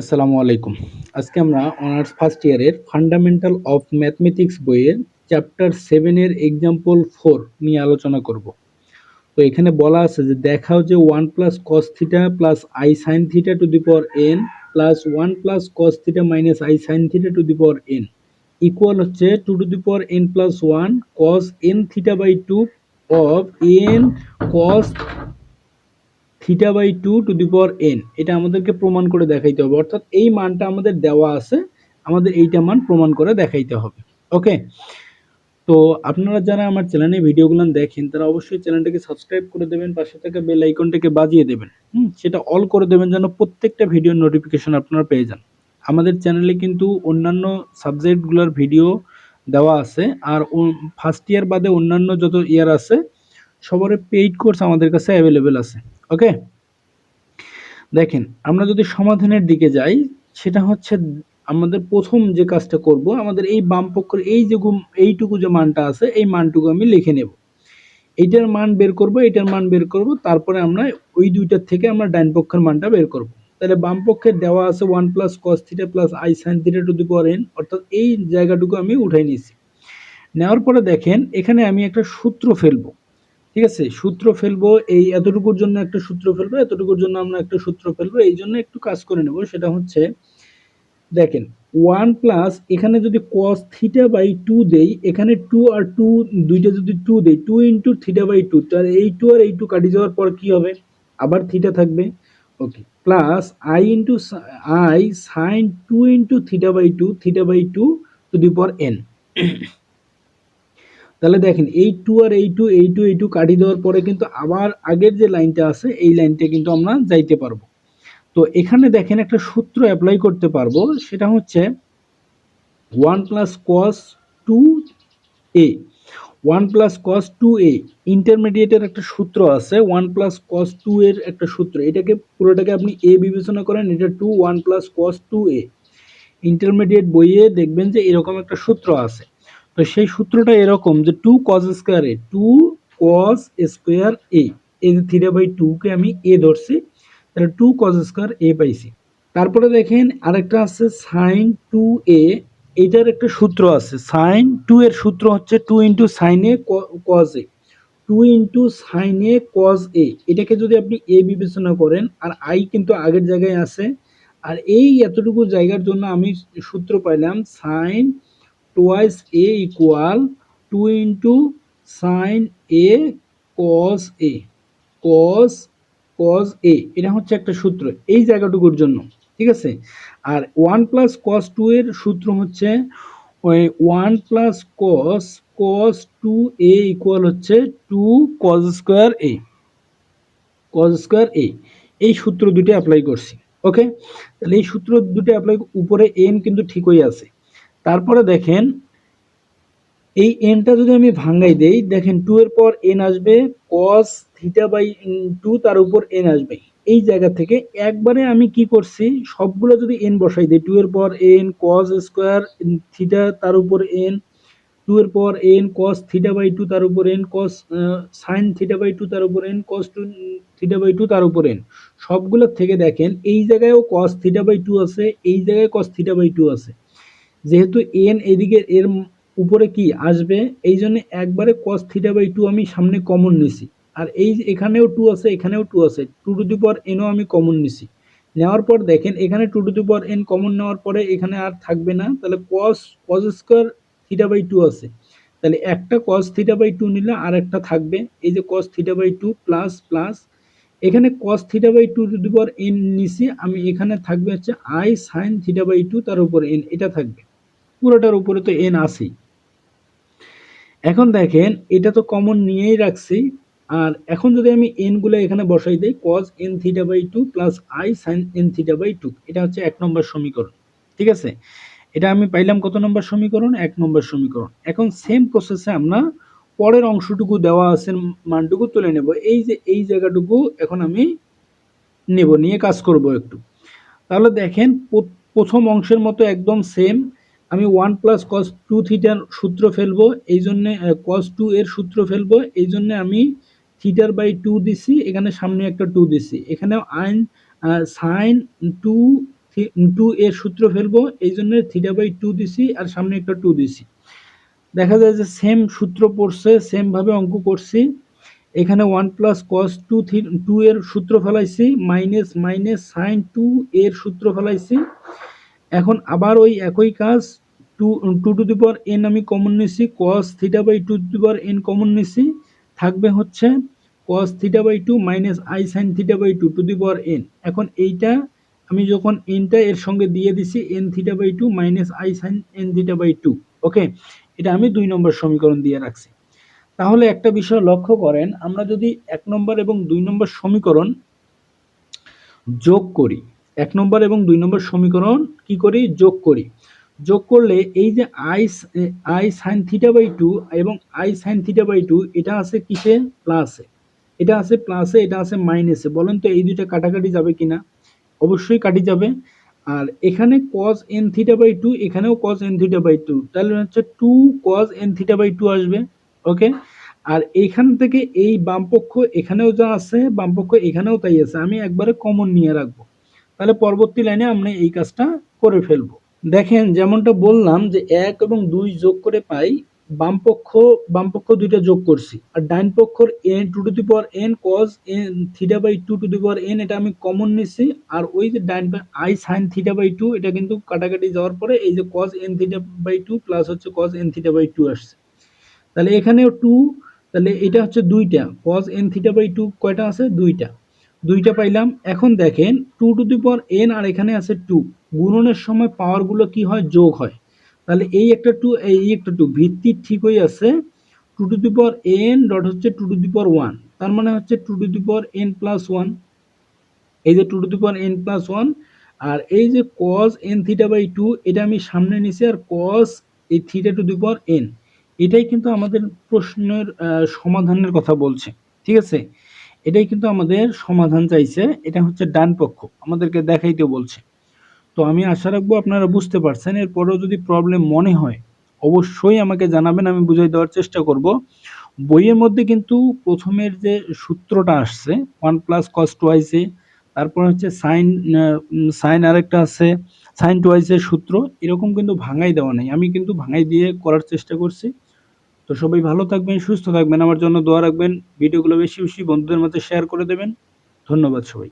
আসসালামু আলাইকুম। আজকে আমরা অনার্স ফার্স্ট ইয়ারের ফান্ডামেন্টাল অফ ম্যাথমেটিক্স বইয়ের চ্যাপ্টার সেভেনের এক্সাম্পল ফোর নিয়ে আলোচনা করব। তো এখানে বলা আছে যে দেখাও যে one plus cos theta plus i sine theta to the power n plus one plus cos theta minus i sine theta to the power n equal হচ্ছে two to the power n plus one cos n theta by two of n cos theta by two to the power n এটা আমাদেরকে প্রমাণ করে দেখাইতে হবে। অর্থাৎ এই মানটা আমাদের দেওয়া আছে, আমাদের এইটা মান প্রমাণ করে দেখাইতে হবে। ওকে তো আপনারা যারা আমার চ্যানেলে ভিডিওগুলো দেখেন, তারা অবশ্যই চ্যানেলটাকে সাবস্ক্রাইব করে দেবেন, পাশে থাকা বেল আইকনটাকে বাজিয়ে দেবেন। হুম? সেটা অল করে দেবেন যেন প্রত্যেকটা ভিডিওর নোটিফিকেশন আপনারা পেয়ে যান। আমাদের চ্যানেলে কিন্তু অন্যান্য সাবজেক্টগুলোর ভিডিও দেওয়া আছে, আর ফার্স্ট ইয়ার বাদে অন্যান্য যত ইয়ার আছে, সবার পেইড কোর্স আমাদের কাছে অ্যাভেলেবেল আছে। ওকে দেখেন, আমরা যদি সমাধানের দিকে যাই, সেটা হচ্ছে আমাদের প্রথম যে কাজটা করব, আমাদের এই বাম পক্ষের এই যে এইটুকু যে মানটা আছে, এই মানটুকু আমি লিখে নেব। এইটার মান বের করব এইটার মান বের করব, তারপরে আমরা ওই দুইটার থেকে আমরা ডাইন পক্ষের মানটা বের করব। তাহলে বাম পক্ষের দেওয়া আছে one plus cos theta plus i sine theta to the power n অর্থাৎ এই জায়গাটুকু আমি উঠাই নিয়েছি। নেওয়ার পরে দেখেন, এখানে আমি একটা সূত্র ফেলব। ঠিক আছে, সূত্র ফেলব, এই এতটুকুর জন্য একটা সূত্র ফেলব, এতটুকুর জন্য আমরা একটা সূত্র ফেলব, এই জন্য একটু কাজ করে নেব, সেটা হচ্ছে, দেখেন ওয়ান প্লাস এখানে যদি কস থিটা বাই টু দেই, এখানে টু আর টু দুইটা যদি টু দেই two into theta by two তাহলে এই টু আর এই টু কাটি যাওয়ার পর কি হবে? আবার থিটা থাকবে okay plus i into i sine two into theta by two theta by two to the power n তাহলে দেখেন, এই টু আর এই টু এই টু এই টু কাটি দেওয়ার পরে কিন্তু আবার আগের যে লাইনটা আছে, এই লাইনটা কিন্তু আমরা যাইতে পারব। তো এখানে দেখেন একটা সূত্র অ্যাপ্লাই করতে পারব, সেটা হচ্ছে one plus cos two a one plus cos two a ইন্টারমিডিয়েটের একটা সূত্র আছে ওয়ান প্লাস কস টু এর একটা সূত্র। এটাকে, পুরোটাকে আপনি এ বিবেচনা করেন, এটা two one plus cos two a intermediate বইয়ে দেখবেন যে এরকম একটা সূত্র আছে। তো সেই সূত্রটা এরকম যে two cos square a two cos square a এই যে থ্রি বাই টুকে আমি এ ধরছি, তাহলে টু কজ স্কোয়ার এ পাইছি তারপরে দেখেন আরেকটা আছে সাইন টু এ এটার একটা সূত্র আছে। সাইন টু এর সূত্র হচ্ছে two into sine a cos a two into sine a cos a এটাকে যদি আপনি এ বিবেচনা করেন, আর আই কিন্তু আগের জায়গায় আছে, আর এই এতটুকু জায়গার জন্য আমি সূত্র পাইলাম sine twice a equal two into sine a cos a cos cos a এটা হচ্ছে একটা সূত্র এই জায়গাটুকুর জন্য, ঠিক আছে? আর ওয়ান প্লাস কস টু এর সূত্র হচ্ছে one plus cos cos two a equal হচ্ছে two cos square a cos square a এই সূত্র দুটি অ্যাপ্লাই করছি ওকে তাহলে এই সূত্র দুটি অ্যাপ্লাই উপরে এন কিন্তু ঠিকই আছে। তারপরে দেখেন, এই এনটা যদি আমি ভাঙ্গাই দেই, দেখেন টু এর পর এন আসবে কস থিটা বাই টু তার উপর এন আসবে। এই জায়গা থেকে একবারে আমি কি করছি, সবগুলো যদি এন বসাই দিই টু এর পর এন কস স্কোয়ার থিটা তার উপর এন টু এর পর n cos theta by two তার উপর n cos sine theta by two তার উপর n cos two theta by two তার উপর এন সবগুলোর থেকে দেখেন, এই জায়গায়ও কস থিটা বাই টু আছে, এই জায়গায় কস থিটা বাই টু আছে। যেহেতু এন এদিকে এর উপরে কি আসবে, এই জন্য একবারে কস থিটা বাই টু আমি সামনে কমন নিছি। আর এই এখানেও টু আছে, এখানেও টু আছে টু টু দি পাওয়ার এনও আমি কমন নিছি। নেওয়ার পর দেখেন, এখানে two to the power n common নেওয়ার পরে এখানে আর থাকবে না, তাহলে cos cos square theta by two আছে। তাহলে একটা কস থিটা বাই টু নিলে আর একটা থাকবে, এই যে cos theta by two plus plus এখানে cos theta by two to the power n নিছি, আমি এখানে থাকবে হচ্ছে i sine theta by two তার উপর এন এটা থাকবে। পুরোটার উপরে তো এন আছেই। এখন দেখেন, এটা তো কমন নিয়েই রাখছি। আর এখন যদি আমি এনগুলো এখানে বসাই দিই cos n theta by two plus i sine n theta by two এটা হচ্ছে এক নম্বর সমীকরণ, ঠিক আছে? এটা আমি পাইলাম কত নম্বর সমীকরণ? এক নম্বর সমীকরণ। এখন সেম প্রসেসে আমরা পরের অংশটুকু দেওয়া আছে, মানটুকু তুলে নেব। এই যে, এই জায়গাটুকু এখন আমি নেব, নিয়ে কাজ করব একটু। তাহলে দেখেন প্রথম অংশের মতো একদম সেম আমি ওয়ান প্লাস কস টু থিটার সূত্র ফেলব, এই জন্যে কস টু এর সূত্র ফেলব, এই জন্যে আমি থিটার বাই টু দিছি, এখানে সামনে একটা টু দিছি। এখানেও আইন সাইন টু টু এর সূত্র ফেলব, এই জন্য থিটা বাই টু দিছি আর সামনে একটা টু দিছি। দেখা যায় যে সেম সূত্র পড়ছে সেমভাবে অঙ্ক করছি। এখানে one plus cos two two এর সূত্র ফেলাইছি মাইনাস মাইনাস সাইন টু এর সূত্র ফেলাইছি। এখন আবার ওই একই কাজ two two to the power n আমি কমন নিছি cos theta by two to the power n common নিছি, থাকবে হচ্ছে cos theta by two minus i sine theta by two to the power n এখন এইটা আমি যখন এনটা এর সঙ্গে দিয়ে দিছি n theta by two minus i sine n theta by two okay এটা আমি দুই নম্বর সমীকরণ দিয়ে রাখছি। তাহলে একটা বিষয় লক্ষ্য করেন, আমরা যদি এক নম্বর এবং দুই নম্বর সমীকরণ যোগ করি, এক নম্বর এবং দুই নম্বর সমীকরণ কি করি? যোগ করি। যোগ করলে এই যে i i sine theta by two এবং i sine theta by two এটা আছে কিসে? প্লাসে এটা আছে প্লাসে এটা আছে মাইনাসে বলেন তো এই দুইটা কাটাকাটি যাবে কিনা? অবশ্যই কাটি যাবে। আর এখানে cos n theta by two এখানেও cos n theta by two তাহলে হচ্ছে two cos n theta by two আসবে। ওকে আর এইখান থেকে এই বামপক্ষ এখানেও যা আছে বামপক্ষ এখানেও তাই আছে। আমি একবারে কমন নিয়ে রাখব। তাহলে পরবর্তী লাইনে আমরা এই কাজটা করে ফেলব। দেখেন, যেমনটা বললাম যে এক এবং দুই যোগ করে পাই বামপক্ষ বামপক্ষ দুইটা যোগ করছি। আর ডাইন পক্ষর n two to the power n cos n theta by two to the power n এটা আমি কমন নিচ্ছি আর ওই যে ডাইন i sine theta by two এটা কিন্তু কাটাকাটি যাওয়ার পরে এই যে cos n theta by two plus হচ্ছে cos n theta by two আসছে। তাহলে এখানেও টু তাহলে এটা হচ্ছে দুইটা। Cos n theta by two কয়টা আছে? দুইটা। দুইটা পাইলাম। এখন দেখেন two to the power n আর এখানে আছে টু গুণনের সময় পাওয়ারগুলো কি হয়? যোগ হয়। তাহলে এই একটা টু এই একটা টু ভিত্তি ঠিকই আছে। Two to the power n dot হচ্ছে two to the power one তার মানে হচ্ছে two to the power n plus one এই যে two to the power n plus one আর এই যে cos n theta by two এটা আমি সামনে নিছি, আর কস এই theta to the power n এটাই কিন্তু আমাদের প্রশ্নের সমাধানের কথা বলছে। ঠিক আছে? এটাই কিন্তু আমাদের সমাধান চাইছে। এটা হচ্ছে ডান পক্ষ। আমাদেরকে দেখাইতে বলছে। তো আমি আশা রাখব আপনারা বুঝতে পারছেন। এরপরেও যদি প্রবলেম মনে হয়, অবশ্যই আমাকে জানাবেন। আমি বুঝাই দেওয়ার চেষ্টা করব। বইয়ের মধ্যে কিন্তু প্রথমের যে সূত্রটা আসছে ওয়ান প্লাস কস টুয়াইসে তারপর হচ্ছে সাইন সাইন আরেকটা আছে সাইন টুয়াইসের সূত্র, এরকম কিন্তু ভাঙাই দেওয়া নেই। আমি কিন্তু ভাঙাই দিয়ে করার চেষ্টা করছি। তো সবাই ভালো থাকবেন, সুস্থ থাকবেন। আমার জন্য দোয়া রাখবেন। ভিডিওগুলো বেশি বেশি বন্ধুদের মধ্যে শেয়ার করে দেবেন। ধন্যবাদ সবাই